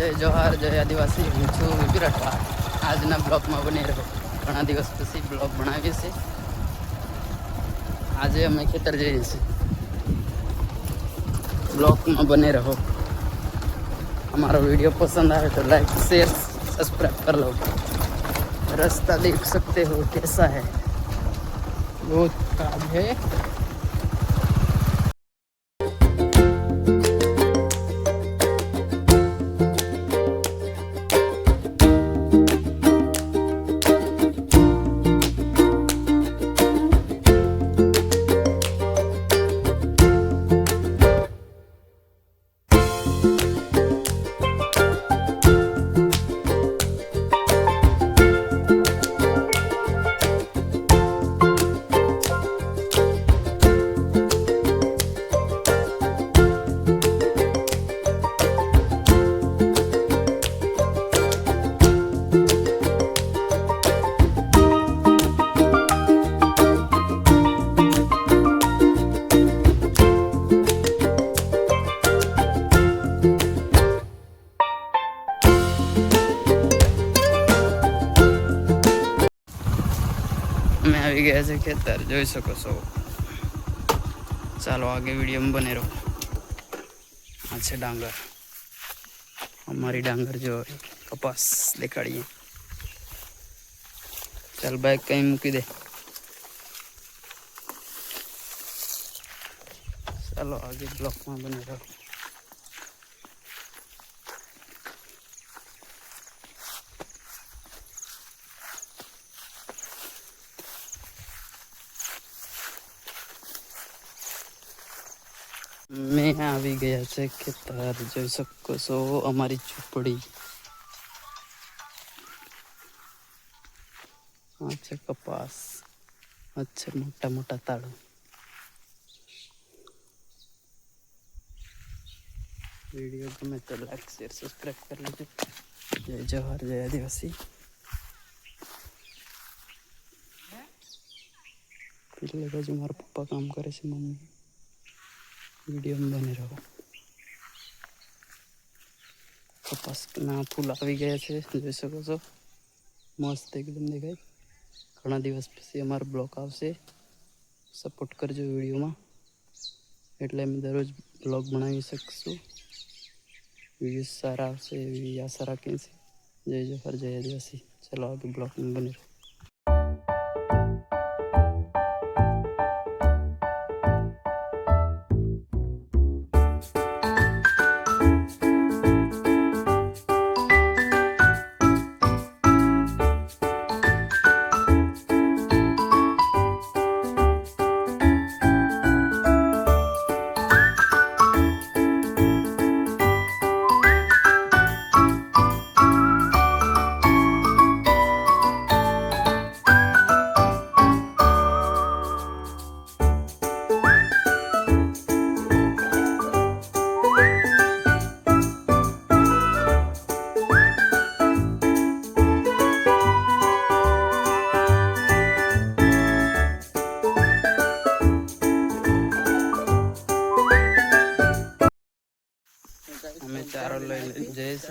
જય જોહાર જય આદિવાસી હું છું વિપી રાઠવા આજના બ્લોગમાં બની રહ્યો ઘણા દિવસ પછી બ્લોગ બનાવીએ છીએ આજે અમે ખેતર જઈએ છીએ બ્લોગમાં બને રહો हमारा वीडियो पसंद आए तो लाइक शेयर सब्सक्राइब कर लो रास्ता देख सकते हो कैसा है बहुत खराब है અમે આવી ગયા છે ખેતર જોઈ શકો છો ચાલો આગે વિડીયોમાં બને રહો આ છે ડાંગર અમારી ડાંગર જો કપાસ દેખાડીએ ચાલ બાઈક કઈ મૂકી દે ચાલો આગે બ્લોકમાં બને રહો મેં આવી ગયા છે ખેતર જોઈ શકો છો અમારી ઝૂંપડી આ છે કપાસ આ છે મોટા મોટા તાળું વિડીયો ગમે તો લાઈક શેર સબસ્ક્રાઈબ કરી લેજો જય જવાહર જય આદિવાસી પેલી બાજુ મારા પપ્પા કામ કરે છે મમ્મી વિડીયોમાં બને રહો. કપાસના ફૂલ આવી ગયા છે, જોઈ શકો છો. મસ્ત એકદમ દેખાય. ઘણા દિવસ પછી અમારો બ્લોક આવશે. સપોર્ટ કરજો વિડીયોમાં. એટલે અમે દરરોજ બ્લોગ બનાવી શકશું. વ્યૂઝ સારા આવશે એવી આશા રાખીએ છીએ જય જોહર, જય આદિવાસી. ચલો આગળ બ્લોગમાં બની રહો.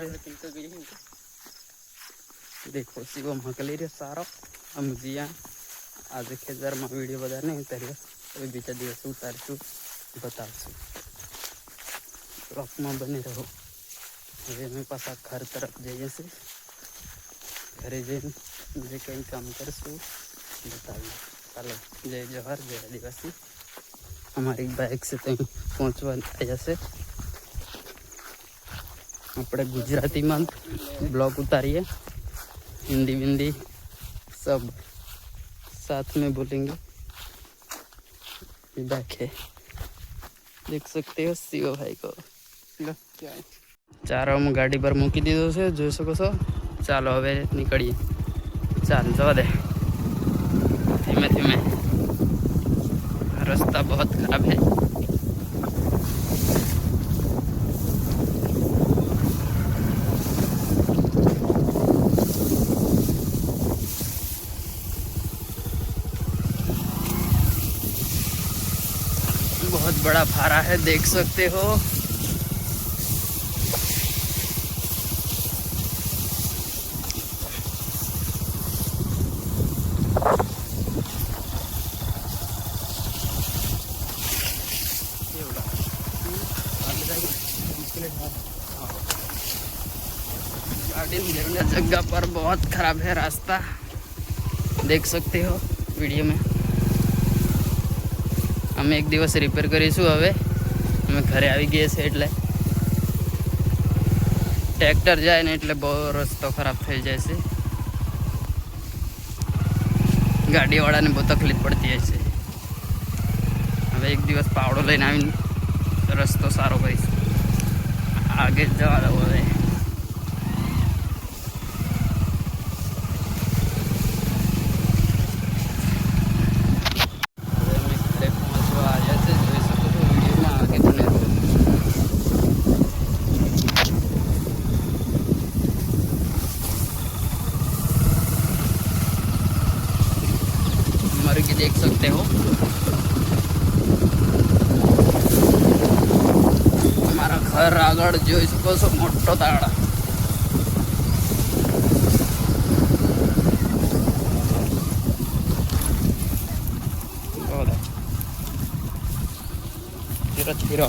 લઈ જઈએ છીએ દેખો શિવમ હકલી રે સારો અમે જીયા આજે ખેતરમાં વિડીયો બધા નહીં ઉતાર્યો હવે બીજા દિવસ ઉતારશું બતાવશું બ્લોકમાં બની રહો હવે અમે પાછા ઘર તરફ જઈએ છીએ ઘરે જઈને જે કંઈ કામ કરશું બતાવીએ ચાલો જય જવાહર જય આદિવાસી અમારી બાઇક છે ત્યાં પહોંચવા થયા છે આપણે ગુજરાતીમાં ब्लॉग उतारिए हिंदी विंदी सब साथ में बोलेंगे ये बैक है देख सकते हो शिव भाई को ચારો અમે ગાડી પર મૂકી દીધો છે જોઈ શકો છો ચાલો હવે નીકળીએ ચાલ જવા દે ધીમે ધીમે રસ્તા બહુ ખરાબ है बहुत बड़ा फारा है, देख सकते हो। जगह पर बहुत खराब है रास्ता। देख सकते हो वीडियो में। અમે એક દિવસ રિપેર કરીશું હવે. અમે ઘરે આવી ગયા છે એટલે. ટ્રેક્ટર જાય ને એટલે બહુ રસ્તો ખરાબ થઈ જાય છે. ગાડીવાળાને બહુ તકલીફ પડતી હોય છે. હવે એક દિવસ પાવડો લઈને આવીને રસ્તો સારો કરીશું. આગે જવા દો હવે હવે. सकते हो અમારા ઘર આગળ જોઈ શકો છો મોટો તાળ બોલો. ધીરો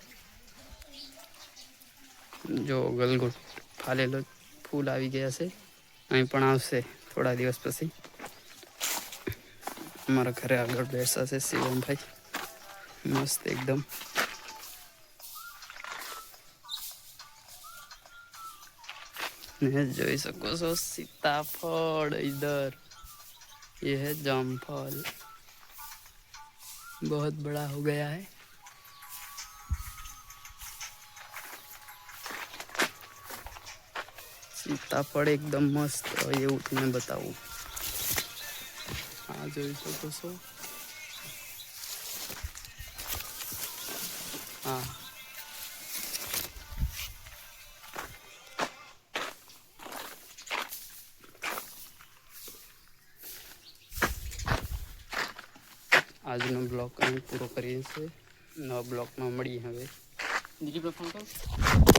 જો ગલગોટ ફાલેલો ફૂલ આવી ગયા છે અહીં પણ આવશે થોડા દિવસ પછી અમારા ઘરે આગળ બેસા છે શિવમભાઈ મસ્ત એકદમ ने જોઈ શકો છો सीताफल इधर ये है जामफल बहुत बड़ा हो गया है સીતાફળ એકદમ મસ્ત હોય એવું તમને બતાવું આ જોઈ શકો છો હા આજનો બ્લોગ અહીં પૂરો કરીએ છીએ નવા બ્લોગમાં મળીએ હવે દીદી પર ફોન કર